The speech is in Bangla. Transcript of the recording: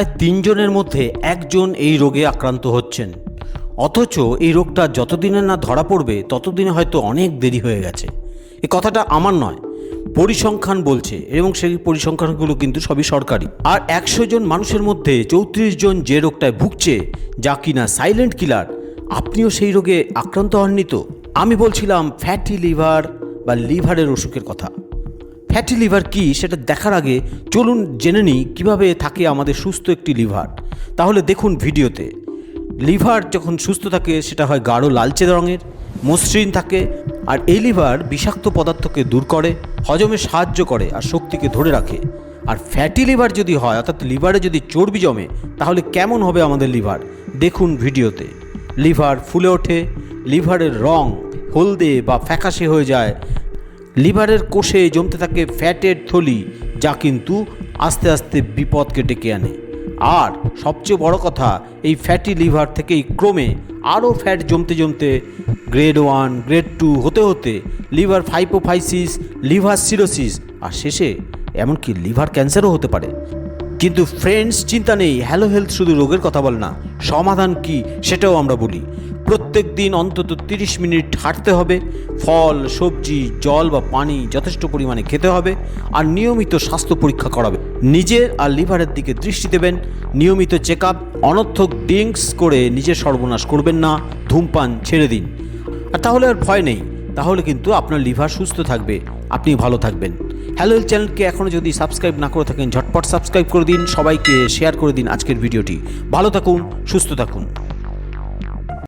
প্রায় তিনজনের মধ্যে একজন এই রোগে আক্রান্ত হচ্ছেন। অথচ এই রোগটা যতদিনে না ধরা পড়বে, ততদিনে হয়তো অনেক দেরি হয়ে গেছে। এ কথাটা আমার নয়, পরিসংখ্যান বলছে এবং সেই পরিসংখ্যানগুলো কিন্তু সবই সরকারি। আর একশো জন মানুষের মধ্যে চৌত্রিশ জন যে রোগটায় ভুগছে, যা কিনা সাইলেন্ট কিলার আপনিও সেই রোগে আক্রান্ত হননি তো? আমি বলছিলাম ফ্যাটি লিভার বা লিভারের অসুখের কথা। ফ্যাটি লিভার কি সেটা দেখার আগে চলুন জেনে নিই কীভাবে থাকে আমাদের সুস্থ একটি লিভার। তাহলে দেখুন ভিডিওতে। লিভার যখন সুস্থ থাকে, সেটা হয় গাঢ় লালচে রঙের, মসৃণ থাকে, আর এই লিভার বিষাক্ত পদার্থকে দূর করে, হজমে সাহায্য করে আর শক্তিকে ধরে রাখে। আর ফ্যাটি লিভার যদি হয়, অর্থাৎ লিভারে যদি চর্বি জমে, তাহলে কেমন হবে আমাদের লিভার? দেখুন ভিডিওতে। লিভার ফুলে ওঠে, লিভারের রং হলদে বা ফ্যাকাশে হয়ে যায় লিভারের কোষে জমতে থাকে ফ্যাটের থলি, যা কিন্তু আস্তে আস্তে বিপদকে ডেকে আনে। আর সবচেয়ে বড় কথা, এই ফ্যাটি লিভার থেকেই ক্রমে আরও ফ্যাট জমতে জমতে গ্রেড ওয়ান, গ্রেড টু হতে হতে লিভার ফাইপোফাইসিস, লিভার সিরোসিস, আর শেষে এমনকি লিভার ক্যান্সারও হতে পারে। কিন্তু ফ্রেন্ডস চিন্তা নেই হ্যালো হেলথ শুধু রোগের কথা বল না। সমাধান কি, সেটাও আমরা বলি। প্রত্যেক দিন অন্তত তিরিশ মিনিট হাঁটতে হবে। ফল, সবজি, জল বা পানি যথেষ্ট পরিমাণে খেতে হবে আর নিয়মিত স্বাস্থ্য পরীক্ষা করাবে। নিজের আর লিভারের দিকে দৃষ্টি দেবেন। নিয়মিত চেক আপ অনর্থক ড্রিঙ্কস করে নিজের সর্বনাশ করবেন না। ধূমপান ছেড়ে দিন। আর তাহলে আর ভয় নেই। তাহলে কিন্তু আপনার লিভার সুস্থ থাকবে। আপনি ভালো থাকবেন। হ্যালো চ্যানেলকে এখনও যদি সাবস্ক্রাইব না করে থাকেন, ঝটপট সাবস্ক্রাইব করে দিন, সবাইকে শেয়ার করে দিন আজকের ভিডিওটি। ভালো থাকুন, সুস্থ থাকুন।